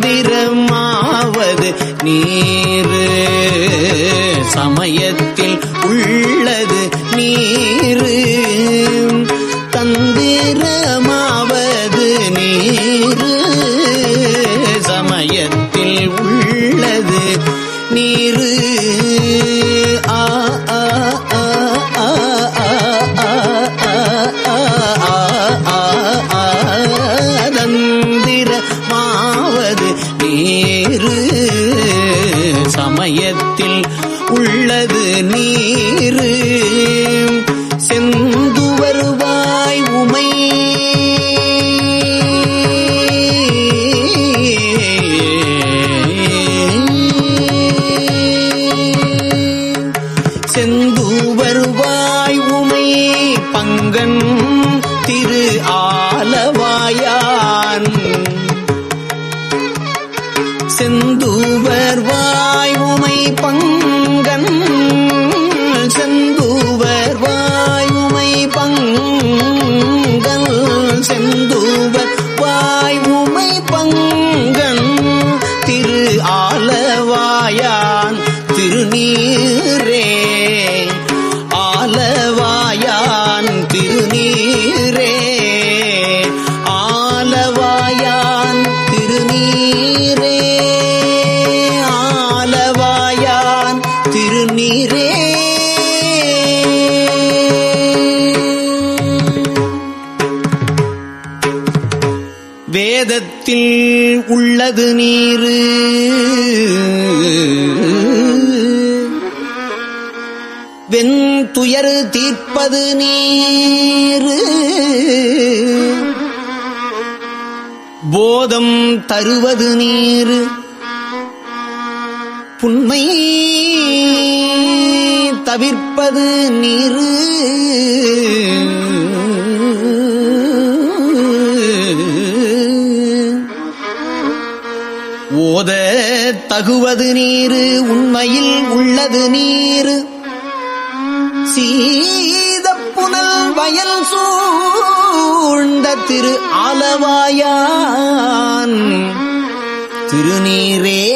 மந்திரமாவது நீர். சமயத்தில் உள் உள்ளது நீரு. வெண்துயர் தீர்ப்பது நீரு. போதம் தருவது நீர். புண்மை தவிர்ப்பது நீரு. ஓத தகுவது நீரு உண்மையில் உள்ளது நீரு. சீத புனல் வயல் சூழ்ந்த திரு ஆலவாயான். திருநீரே.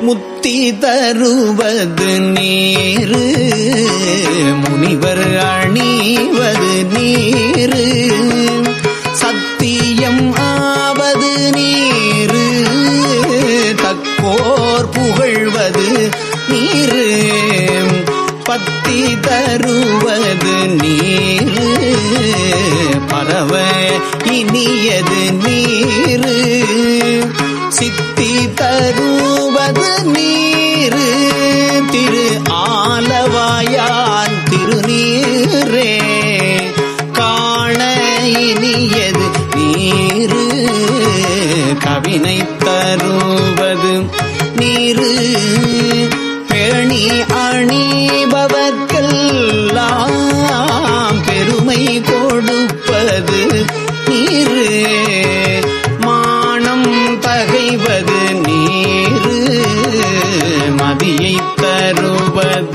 முத்தி தருவது நீரு. முனிவர் அணிவது நீர். தருவது நீர். பரவ இனியது நீர். சித்தி தருவது நீர். பத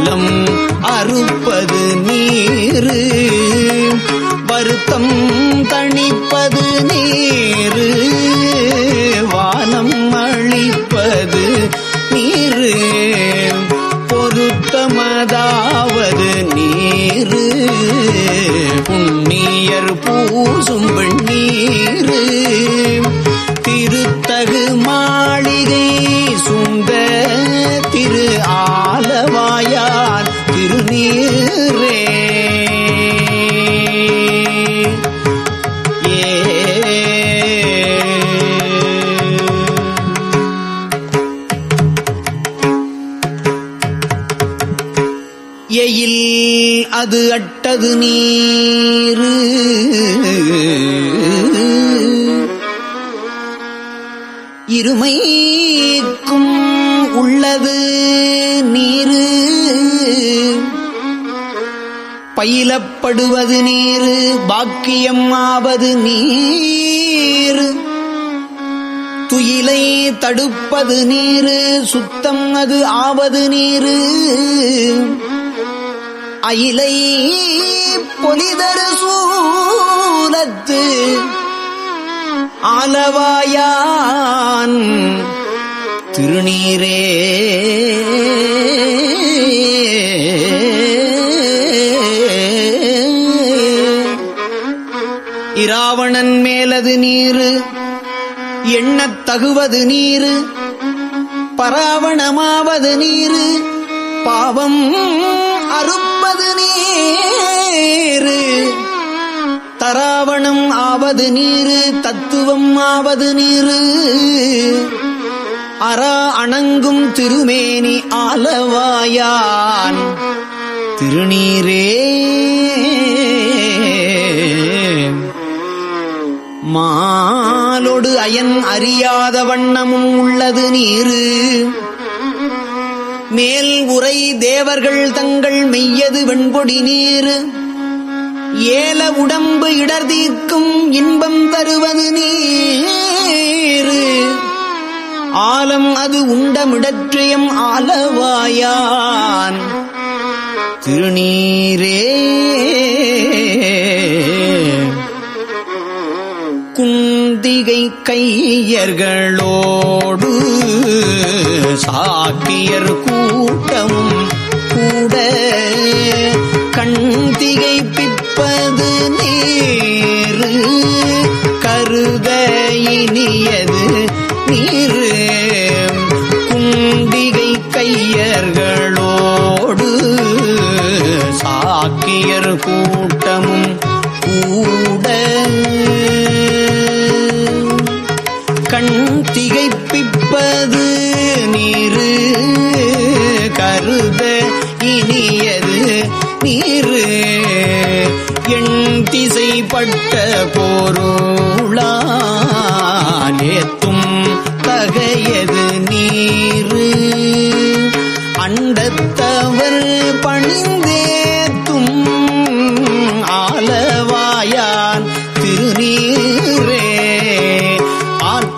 அலம் அறுப்பது நீரு. அது அட்டது நீர். இருமைக்கும் உள்ளது நீரு. பயிலப்படுவது நீரு பாக்கியம் ஆவது நீர். துயிலை தடுப்பது நீரு சுத்தம் அது ஆவது நீரு. அயிலை பொலிதரு சூலத்து ஆலவாயான் திருநீரே. இராவணன் மேலது நீரு எண்ணத் தகுவது நீரு பராவணமாவது நீரு பாவம் அறுப்பது நீர். தராவணம் ஆவது நீர் தத்துவம் ஆவது நீர். அரா அணங்கும் திருமேனி ஆலவாயான். திருநீரே. மாலொடு அயன் அறியாத வண்ணமும் உள்ளது நீரு. மேல் உரை தேவர்கள் தங்கள் மெய்யது வெண்பொடி நீர். ஏல உடம்பு இடர் தீர்க்கும் இன்பம் தருவது நீர். ஆலம் அது உண்டமிடற்றியம் ஆலவாயான். திருநீரே. சந்திகை கையர்களோடு சாக்கியர் கூட்டமும்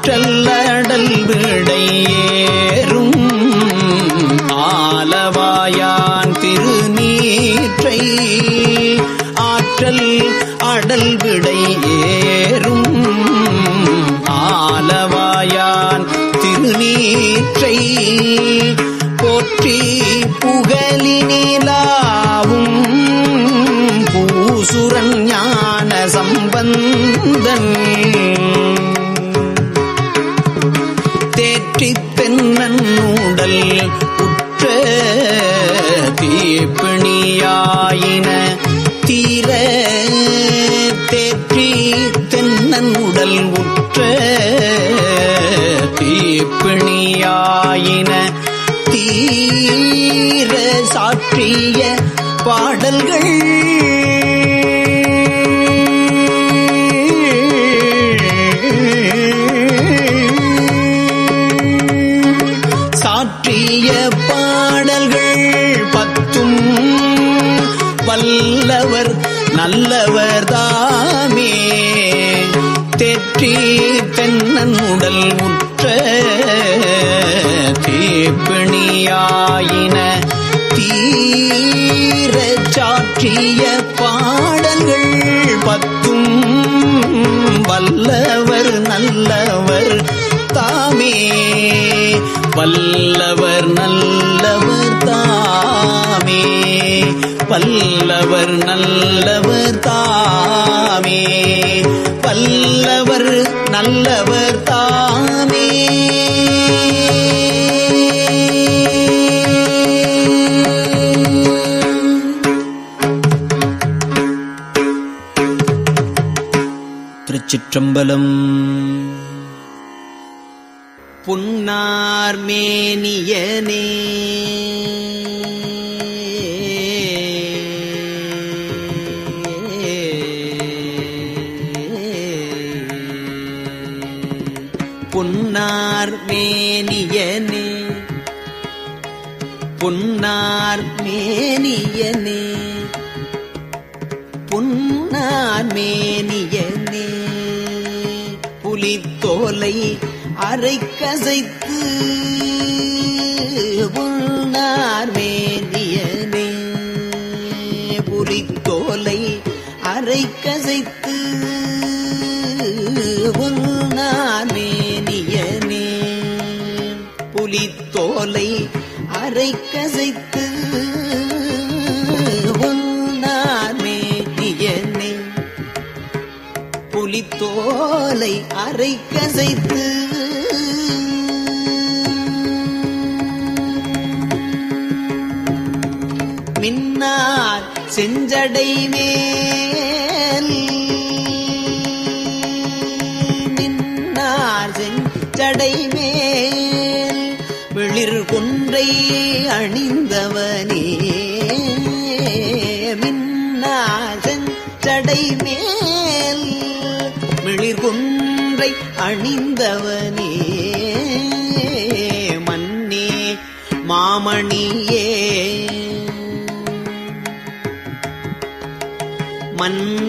ஆற்றல் தீப்பிணியாயின தீர சாற்றிய பாடல்கள் பல்லவர் நல்லவர் தாமே. பல்லவர் நல்லவர் தாமே. பல்லவர் நல்லவர் தாமே. திருச்சிற்றம்பலம். புன்னா ஆர்மேனியனே புன்னார் மேனியனே புன்னார்மேனியனே. புலித்தோலை அரை கசைத்து புன்னார் வேந்தியனே புலித்தோலை அரை கசைத்து புன்னார் மேனியனே புலித்தோலை அரை கசைத்து புலித்தோலை அரை கசைத்து செஞ்சடை மேல். மின்னார் செஞ்சடை மேல். வெளிர் கொன்றை அணிந்தவனே. மின்னார் செஞ்சடை மேல். மிளிர் கொன்றை அணிந்தவனே.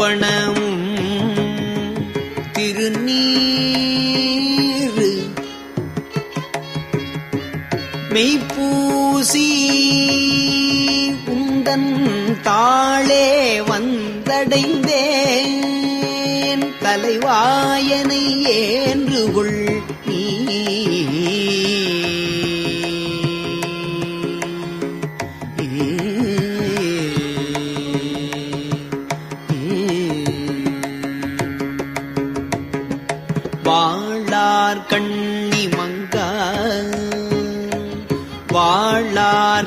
கோவணமும் திருநீரு மெய்ப்பூசி உந்தன் தாளே வந்தடைந்தேன் தலைவாயனை ஏன்று கொள் நீ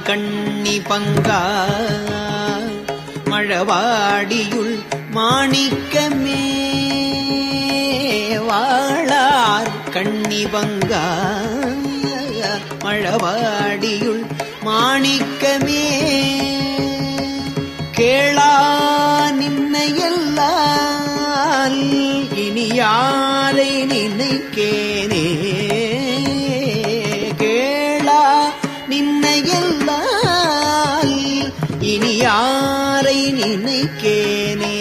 கண்ணி பங்கா. மழவாடியுள் மாணிக்கமே. வாழார் கண்ணி பங்கா. மழவாடியுள் மாணிக்கமே. கேளா நின்னையல்லால் இனி யாரை நினைக்கேனே? நினைக்கேனே.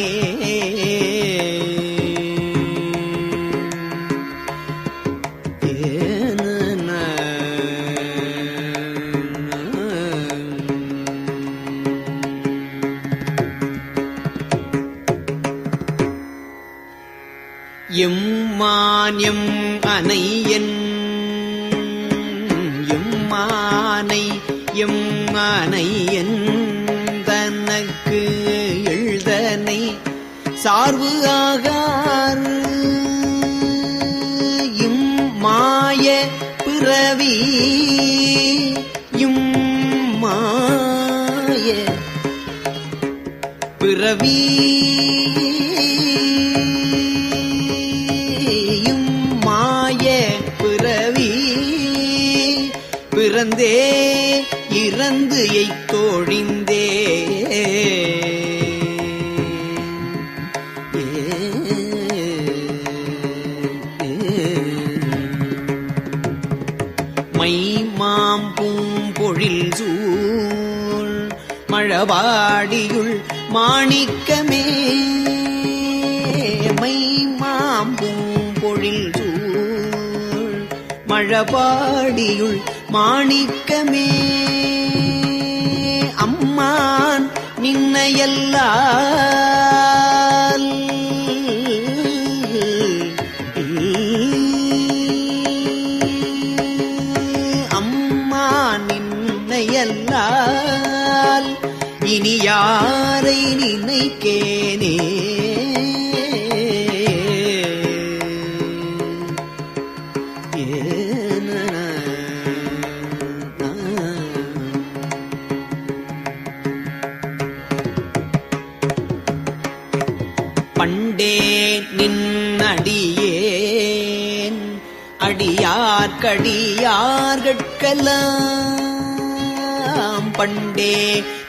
எம்மானியம் அனையன் எம்மானை ஆகாறு. இம் மாய பிறவி. இம் மாய பிறவி. இம் மாய பிறவி. பிறந்தே இறந்து எய்க்க மழவாடியுள் மாணிக்கமே. மை மாம் பூம்பொழில் சூழ் மழபாடியுள் மாணிக்கமே. அம்மான் நின்னையல்லால் இனி யாரை நினைக்கேனே? ஏன பண்டே நின்னடியேன் அடியார்கடியார்கட்கெல்லாம் பண்டே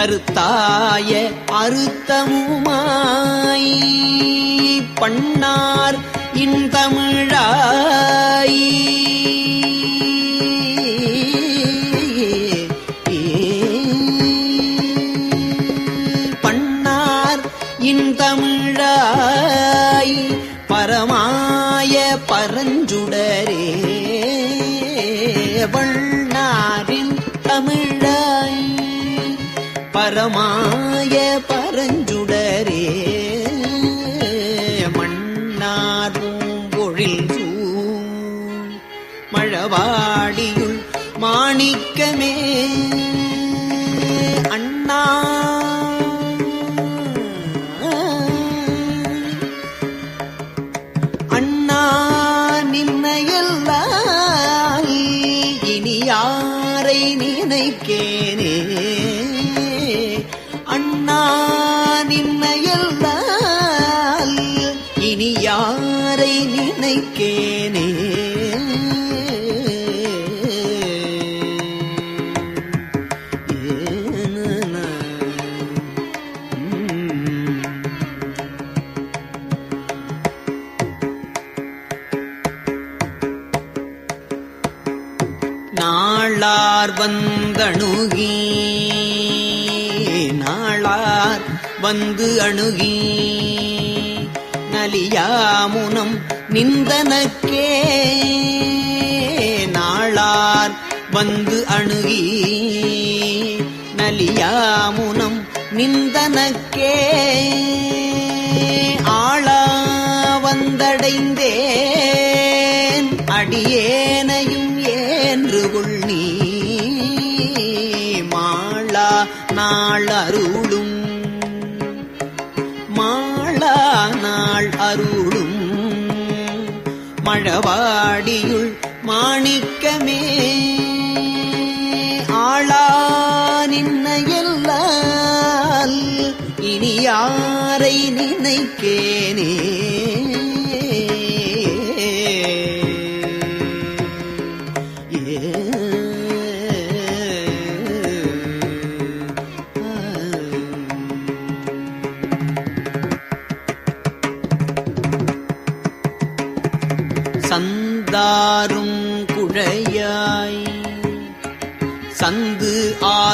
கருத்தாய அறுத்தமுமாய் பண்ணார் இன் தமிழாயி. நினைக்கேனே அண்ணா நின்னையல்லால் இனி யாரை நினைக்கேன் வந்து அணுகி. நலியாமுனம் நிந்தனக்கே. நாளார் வந்து அணுகி. நலியாமுனம் நிந்தனக்கே. ஆளா வந்தடைந்தேன். அடியேனையும் ஏன்று கொள் நீ. மாளா நாள் அருள் மழவாடியுள் மாணிக்கமே.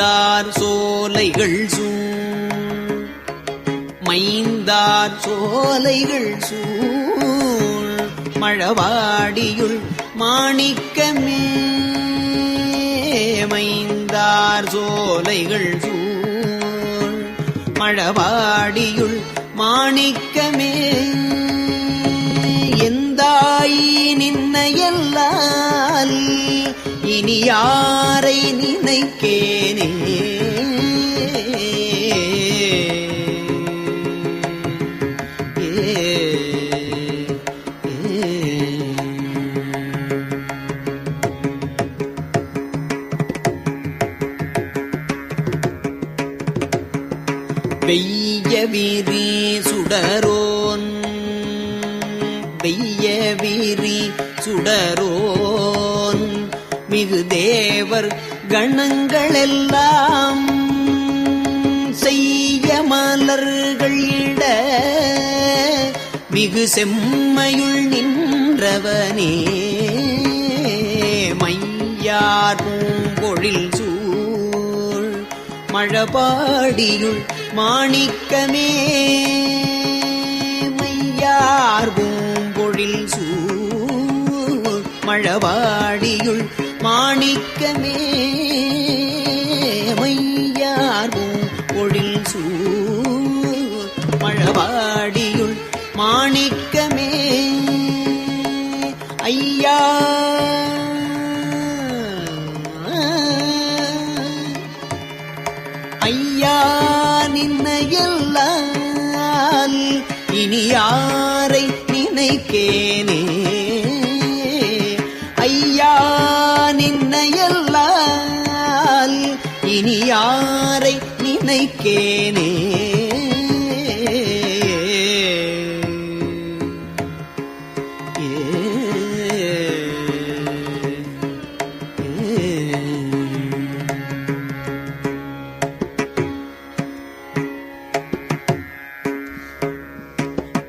மைந்தார் சோலைகள் சூழ் மைந்தார் சோலைகள் சூழ் மழவாடியுள் மாணிக்கமே. மைந்தார் சோலைகள் சூழ் மழவாடியுள் மாணிக்கமே. எந்தாய் நின்னையல்லால் இனி யாரை நினைக்கேனே? தேவர் கணங்களெல்லாம் செய்ய மலர்கள் இட மிகு செம்மையுள் நின்றவனே. மையார் பூங்கொழில் சூழ் மழபாடியுள் மாணிக்கமே. மையார் பூம்பொழில் சூழ் மழவாடியுள் மாணிக்கமே மையார்வும் பூம்பொழில் சூழ் மழவாடியுள் மாணிக்கமே. ஐயா ஐயா நின்னையல்லால் இனி யாரை நினைக்கேனே? கேனே.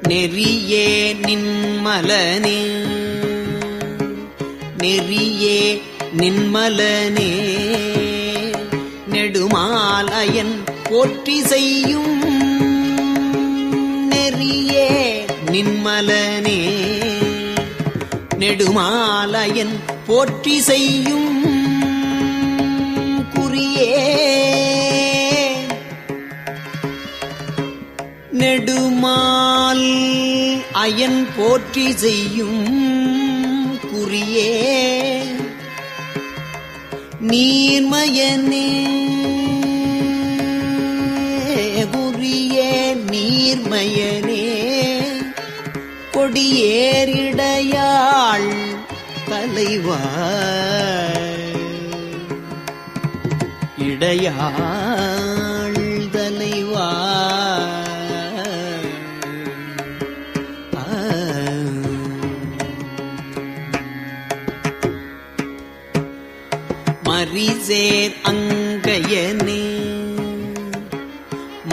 நெறியே நின்மலனே. நெறியே நின்மலனே. போற்றி செய்யும் நெறியே நின்மலனே. நெடுமாலையன் போற்றி செய்யும் குறியே. நெடுமால் அயன் போற்றி செய்யும் குறியே. நீர்மயனே மயனே கொடியேறிடையாள் தலைவா இடையாள் தலைவா மரிசேர் அங்கையனே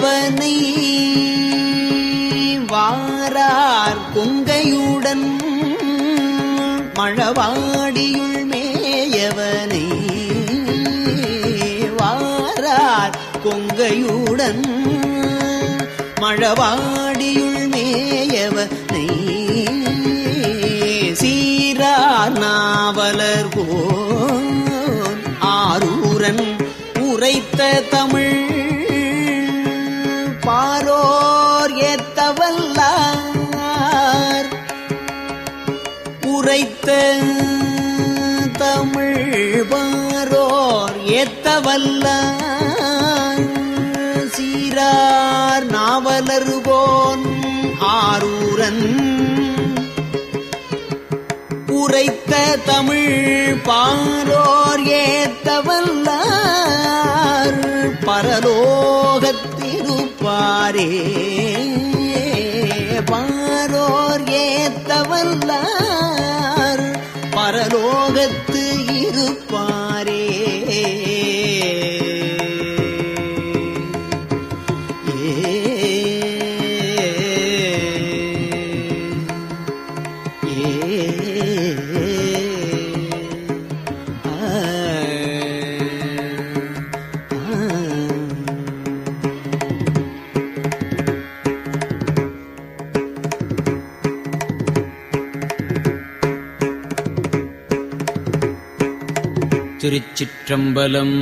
தொட்டவனை வாரார் கொங்கையுடன் மழவாடியுள் மேயவனை வாரார் கொங்கையுடன் மழவாடி வல்ல சீரார் நாவலருவோன் ஆரூரன். உரைத்த தமிழ் பாரோர் ஏத்தவல்ல பரலோகத்திருப்பாரே. திருச்சிற்றம்பலம்.